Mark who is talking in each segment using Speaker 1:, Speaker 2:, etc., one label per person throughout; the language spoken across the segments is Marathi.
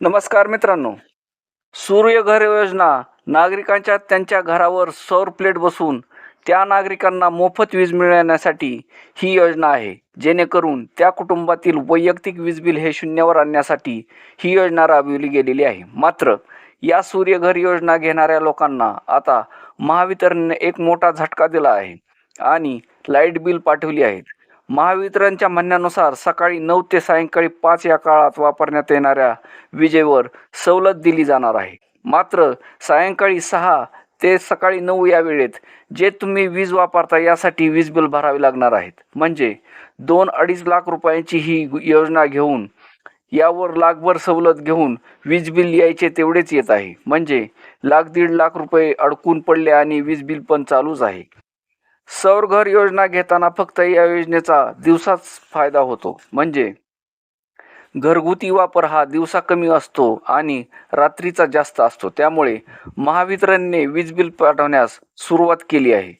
Speaker 1: नमस्कार मित्रांनो. सूर्यघर योजना नागरिकांच्या त्यांच्या घरावर सौर प्लेट बसून त्या नागरिकांना मोफत वीज मिळण्यासाठी ही योजना आहे. जेणेकरून त्या कुटुंबातील वैयक्तिक वीज बिल हे शून्यावर आणण्यासाठी ही योजना राबविली गेलेली आहे. मात्र या सूर्यघर योजना घेणाऱ्या लोकांना आता महावितरणने एक मोठा झटका दिला आहे आणि लाइट बिल पाठवली आहेत. महावितरणच्या म्हणण्यानुसार सकाळी नऊ ते सायंकाळी पाच या काळात वापरण्यात येणाऱ्या विजेवर सवलत दिली जाणार आहे. मात्र सायंकाळी सहा ते सकाळी नऊ या वेळेत जे तुम्ही वीज वापरता यासाठी वीज बिल भरावे लागणार आहेत. म्हणजे दोन अडीच लाख रुपयांची ही योजना घेऊन यावर लाखभर सवलत घेऊन वीज बिल यायचे तेवढेच येत आहे. म्हणजे लाख दीड लाख रुपये अडकून पडले आणि वीज बिल पण चालूच आहे. सौर घर योजना घेताना फक्त या योजनेचा दिवसाच फायदा होतो. म्हणजे घरगुती वापर हा दिवसा कमी असतो आणि रात्रीचा जास्त असतो. त्यामुळे महावितरणने वीज बिल पाठवण्यास सुरुवात केली आहे.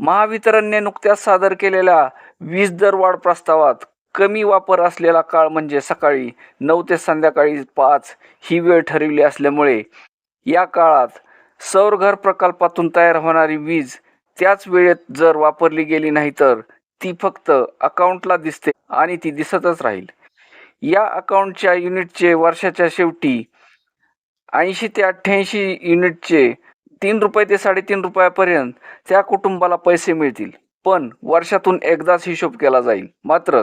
Speaker 1: महावितरणने नुकत्याच सादर केलेल्या वीज दरवाढ प्रस्तावात कमी वापर असलेला काळ म्हणजे सकाळी नऊ ते संध्याकाळी पाच ही वेळ ठरवली असल्यामुळे या काळात सौर घर प्रकल्पातून तयार होणारी वीज त्याच वेळेत जर वापरली गेली नाही तर ती फक्त अकाउंटला दिसते आणि ती दिसतच राहील. या अकाउंटच्या युनिटचे वर्षाच्या शेवटी ऐंशी ते अठ्ठ्याऐंशी युनिटचे तीन रुपये ते साडेतीन रुपयापर्यंत त्या कुटुंबाला पैसे मिळतील. पण वर्षातून एकदाच हिशोब केला जाईल. मात्र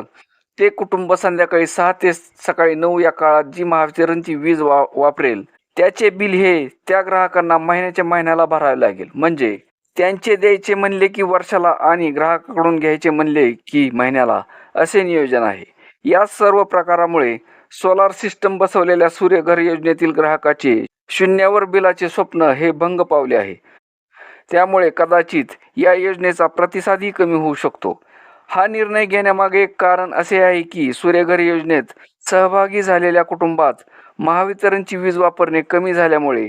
Speaker 1: ते कुटुंब संध्याकाळी सहा ते सकाळी नऊ या काळात जी महावितरणची वीज वा वापरेल त्याचे बिल हे त्या ग्राहकांना महिन्याच्या महिन्याला भरावे लागेल. म्हणजे त्यांचे द्यायचे म्हणले की वर्षाला आणि ग्राहकाकडून घ्यायचे म्हणले की महिन्याला असे नियोजन आहे. या सर्व प्रकारामुळे सोलार सिस्टम बसवलेल्या सूर्यघर योजनेतील ग्राहकाचे शून्यावर बिलाचे स्वप्न हे भंग पावले आहे. त्यामुळे कदाचित या योजनेचा प्रतिसादही कमी होऊ शकतो. हा निर्णय घेण्यामागे एक कारण असे आहे की सूर्यघर योजनेत सहभागी झालेल्या कुटुंबात महावितरणची वीज वापरणे कमी झाल्यामुळे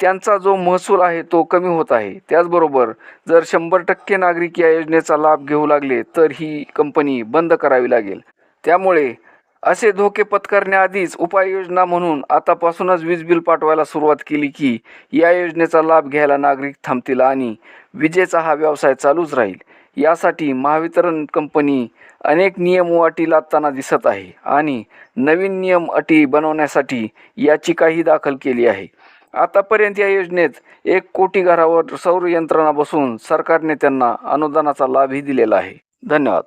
Speaker 1: त्यांचा जो महसूल आहे तो कमी होत आहे. त्याचबरोबर जर शंभर टक्के नागरिक या योजनेचा लाभ घेऊ लागले तर ही कंपनी बंद करावी लागेल. त्यामुळे असे धोके पत्करण्याआधीच उपाययोजना म्हणून आतापासूनच वीज बिल पाठवायला सुरुवात केली की या योजनेचा लाभ घ्यायला नागरिक थांबतील आणि विजेचा हा व्यवसाय चालूच राहील. यासाठी महावितरण कंपनी अनेक नियम व अटी लादताना दिसत आहे आणि नवीन नियम अटी बनवण्यासाठी याचिकाही दाखल केली आहे. आतापर्यंत या योजनेत एक कोटी घरावर सौर यंत्रणा बसून सरकारने त्यांना अनुदानाचा लाभही दिलेला आहे. धन्यवाद.